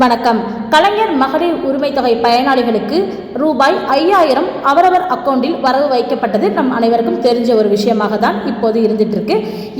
வணக்கம். கலைஞர் மகளிர் உரிமை தொகை பயனாளிகளுக்கு ரூபாய் ஐயாயிரம் அவரவர் அக்கௌண்டில் வரவு வைக்கப்பட்டது நம் அனைவருக்கும் தெரிஞ்ச ஒரு விஷயமாக தான் இப்போது இருந்துட்டு இருக்கு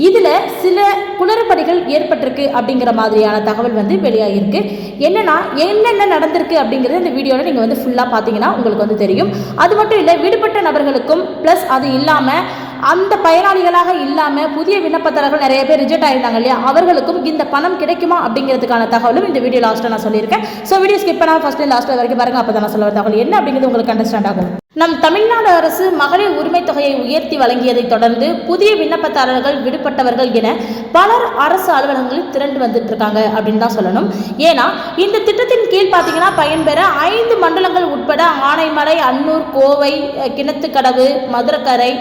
இதில் சில குளறுபடிகள் ஏற்பட்டிருக்கு அப்படிங்கிற மாதிரியான தகவல் வந்து வெளியாகிருக்கு என்னன்னா என்னென்ன நடந்திருக்கு அப்படிங்கிறது இந்த வீடியோவில் நீங்கள் வந்து ஃபுல்லாக பார்த்தீங்கன்னா உங்களுக்கு வந்து தெரியும். அது மட்டும் இல்லை விடுபட்ட நபர்களுக்கும் ப்ளஸ் அது இல்லாமல் அந்த பயனாளிகளாக இல்லாமல் புதிய விண்ணப்பதாரர்கள் நிறைய பேர் ரிஜெக்ட் ஆயிருந்தாங்க இல்லையா? அவர்களுக்கும் இந்த பணம் கிடைக்குமா அப்படிங்கிறதுக்கான தகவலும் இந்த வீடியோ லாஸ்ட்டாக நான் சொல்லியிருக்கேன். ஸோ வீடியோ ஸ்கிப் பண்ணால் ஃபஸ்ட்டு லாஸ்ட்டில் வரைக்கும் பாருங்கள் அப்போ தான் நான் சொல்ல தகவல் என்ன அப்படிங்கிறது உங்களுக்கு அண்டர்ஸ்டாண்ட் ஆகும். நம் தமிழ்நாடு அரசு மகளிர் உரிமை தொகையை உயர்த்தி வழங்கியதைத் தொடர்ந்து புதிய விண்ணப்பதாரர்கள் விடுபட்டவர்கள் என பலர் அரசு அலுவலகங்களில் திரண்டு வந்துட்டு இருக்காங்க அப்படின்னு தான் சொல்லணும். ஏன்னா இந்த திட்டத்தின் கீழ் பார்த்தீங்கன்னா பயன்பெற ஐந்து மண்டலங்கள் உட்பட ஆனைமலை அன்னூர் கோவை கிணத்துக்கடவு மதுரக்கரை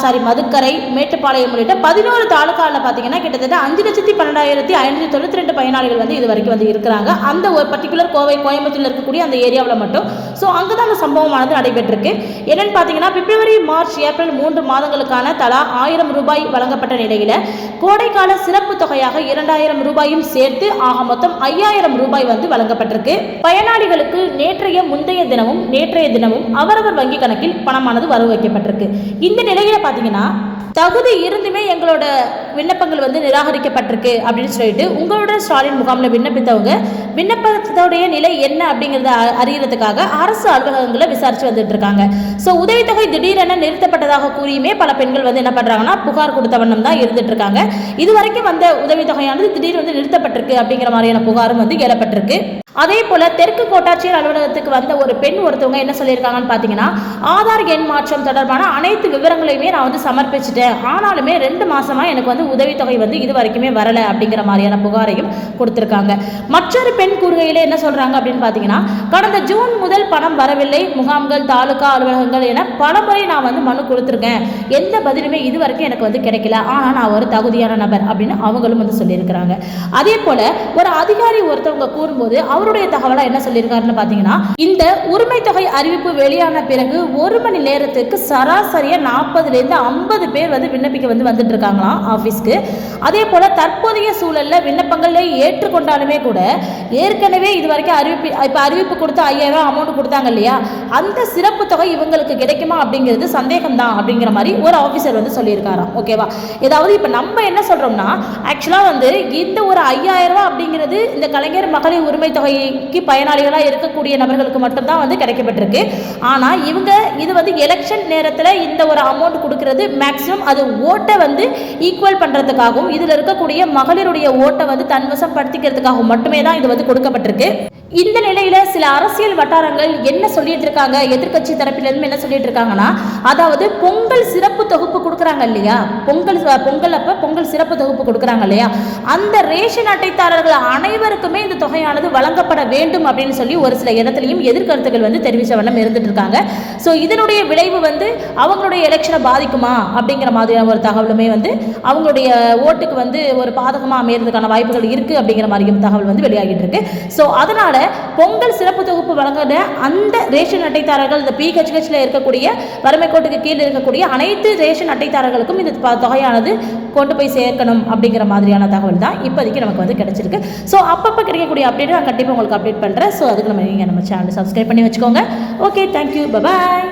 சாரி மதுக்கரை மேட்டுப்பாளையம் உள்ளிட்ட பதினோரு தாலுக்காவில் பார்த்தீங்கன்னா கிட்டத்தட்ட அஞ்சு லட்சத்தி பன்னெண்டாயிரத்தி ஐநூற்றி தொண்ணூற்றி ரெண்டு பயனாளிகள் வந்து இது வரைக்கும் வந்து இருக்கிறாங்க. அந்த ஒரு பர்டிகுலர் கோவை கோயம்புத்தூரில் இருக்கக்கூடிய அந்த ஏரியாவில் மட்டும் ஸோ அங்கே தான் அந்த சம்பவமானது நடைபெற்றிருக்கு. என்னென்னு பார்த்தீங்கன்னா பிப்ரவரி மார்ச் ஏப்ரல் மூன்று மாதங்களுக்கான தலா ஆயிரம் ரூபாய் வழங்கப்பட்ட நிலையில் கோடைக்கால சிறப்பு தொகையாக இரண்டாயிரம் ரூபாயும் சேர்த்து ஆக மொத்தம் ஐயாயிரம் ரூபாய் வந்து வழங்கப்பட்டிருக்கு. பயனாளிகளுக்கு நேற்றைய முந்தைய தினமும் நேற்றைய தினமும் அவரவர் வங்கி கணக்கில் பணமானது வரவு வைக்கப்பட்டிருக்கு. இந்த நிலையில் பார்த்தீங்கன்னா தகுதி இருந்துமே எங்களோட விண்ணப்பங்கள் வந்து நிராகரிக்கப்பட்டிருக்கு அப்படின்னு சொல்லிட்டு உங்களோட ஸ்டாலின் முகாமில் விண்ணப்பித்தவங்க விண்ணப்பத்தோடைய நிலை என்ன அப்படிங்கிறத அ- அறியறதுக்காக அரசு அலுவலகங்களை விசாரிச்சு வந்துட்டு இருக்காங்க. ஸோ உதவித்தொகை திடீரென நிறுத்தப்பட்டதாக கூறியுமே பல பெண்கள் வந்து என்ன பண்றாங்கன்னா புகார் கொடுத்த வண்ணம் தான் இருந்துட்டு இருக்காங்க. இது வரைக்கும் வந்த உதவித்தொகையானது திடீர் வந்து நிறுத்தப்பட்டிருக்கு அப்படிங்கிற மாதிரியான புகாரும் வந்து ஏறப்பட்டிருக்கு அதே போல தெற்கு கோட்டாட்சியர் அலுவலகத்துக்கு வந்த ஒரு பெண் ஒருத்தவங்க என்ன சொல்லியிருக்காங்கன்னு பார்த்தீங்கன்னா ஆதார் எண் மாற்றம் தொடர்பான அனைத்து விவரங்களையுமே நான் வந்து சமர்ப்பிச்சிட்டேன். ஆனாலுமே ரெண்டு மாசமா எனக்கு வந்து உதவித்தொகை வந்து இது வரைக்குமே வரலை அப்படிங்கிற மாதிரியான புகாரையும் கொடுத்துருக்காங்க. மற்றொரு பெண் கூறுகையில் என்ன சொல்றாங்க அப்படின்னு பார்த்தீங்கன்னா கடந்த ஜூன் முதல் பணம் வரவில்லை முகாம்கள் தாலுகா அலுவலகங்கள் என பலமுறை நான் வந்து மனு கொடுத்துருக்கேன். எந்த பதிலுமே இது வரைக்கும் எனக்கு வந்து கிடைக்கல. ஆனால் நான் ஒரு தகுதியான நபர் அப்படின்னு அவங்களும் வந்து சொல்லியிருக்கிறாங்க. அதே போல ஒரு அதிகாரி ஒருத்தவங்க கூறும்போது அவருடைய தகவலா என்ன சொல்லியிருக்காருன்னு பார்த்தீங்கன்னா இந்த உரிமை தொகை அறிவிப்பு வெளியான பிறகு ஒரு மணி நேரத்துக்கு சராசரியா நாற்பதுல இருந்து ஐம்பது பேர் வந்து விண்ணப்பிக்க வந்து வந்துட்டு இருக்காங்களாம் ஆஃபீஸ்க்கு அதே போல தற்போதைய சூழல்ல விண்ணப்பங்களை ஏற்றுக்கொண்டாலுமே கூட ஏற்கனவே இது வரைக்கும் அறிவிப்பு இப்போ அறிவிப்பு கொடுத்து ஐயாயிரம் ரூபாய் அமௌண்ட் கொடுத்தாங்க இல்லையா? அந்த சிறப்பு தொகை இவங்களுக்கு கிடைக்குமா அப்படிங்கிறது சந்தேகம் தான் அப்படிங்கிற மாதிரி ஒரு ஆஃபீஸர் வந்து சொல்லியிருக்காராம். ஓகேவா ஏதாவது இப்போ நம்ம என்ன சொல்றோம்னா ஆக்சுவலாக வந்து இந்த ஒரு ஐயாயிரம் ரூபாய் அப்படிங்கிறது இந்த கலைஞர் மகளிர் உரிமை தொகைக்கு பயனாளிகளாக இருக்கக்கூடிய நபர்களுக்கு மட்டும்தான் வந்து கிடைக்கப்பட்டிருக்கு. ஆனால் இவங்க இது வந்து எலெக்ஷன் நேரத்தில் இந்த ஒரு அமௌண்ட் கொடுக்கறது மேக்ஸிமம் அது ஓட்டை வந்து ஈக்குவல் பண்ணுறதுக்காகவும் இதில் இருக்கக்கூடிய மகளிருடைய ஓட்டை வந்து தன்வசப்படுத்திக்கிறதுக்காகவும் மட்டுமே தான் இது வந்து கொடுக்கப்பட்டிருக்கு. இந்த நிலையில சில அரசியல் வட்டாரங்கள் என்ன சொல்லிட்டு இருக்காங்க? எதிர்க்கட்சி தரப்பிலிருந்து என்ன சொல்லிட்டு இருக்காங்கன்னா அதாவது பொங்கல் சிறப்பு தொகுப்பு கொடுக்குறாங்க இல்லையா? பொங்கல் பொங்கல் அப்போ பொங்கல் சிறப்பு தொகுப்பு கொடுக்குறாங்க இல்லையா? அந்த ரேஷன் அட்டைதாரர்கள் அனைவருக்குமே இந்த தொகையானது வழங்கப்பட வேண்டும் அப்படின்னு சொல்லி ஒரு சில இடத்துலையும் எதிர்கருத்துக்கள் வந்து தெரிவித்த வண்ணம் இருந்துட்டு இருக்காங்க ஸோ இதனுடைய விளைவு வந்து அவங்களுடைய எலெக்ஷனை பாதிக்குமா? அப்படிங்கிற மாதிரியான ஒரு தகவலுமே வந்து அவங்களுடைய ஓட்டுக்கு வந்து ஒரு பாதகமாக அமையிறதுக்கான வாய்ப்புகள் இருக்குது அப்படிங்கிற மாதிரியும் தகவல் வந்து வெளியாகிட்டு இருக்கு ஸோ அதனால பொங்கல் சிறப்பு தொகுப்பு வழங்குற அந்த ரேஷன் அட்டைதாரர்கள் இந்த பிஹெச்ஹெச்ல இருக்கக்கூடிய வறுமை கோட்டுக்கு கீழே இருக்கக்கூடிய அனைத்து ரேஷன் அட்டைதாரர்களுக்கும் இந்த தொகையானது கொண்டு போய் சேர்க்கணும் அப்படிங்கிற மாதிரியான தகவல் தான் இப்போதைக்கு நமக்கு வந்து கிடைச்சிருக்கு. ஸோ அப்பப்போ கிடைக்கக்கூடிய அப்டேட் நான் கண்டிப்பாக உங்களுக்கு அப்டேட் பண்ணுறேன் ஸோ அதுக்கு நம்ம நீங்கள் நம்ம சேனல் சப்ஸ்கிரைப் பண்ணி வச்சுக்கோங்க. Okay thank you bye bye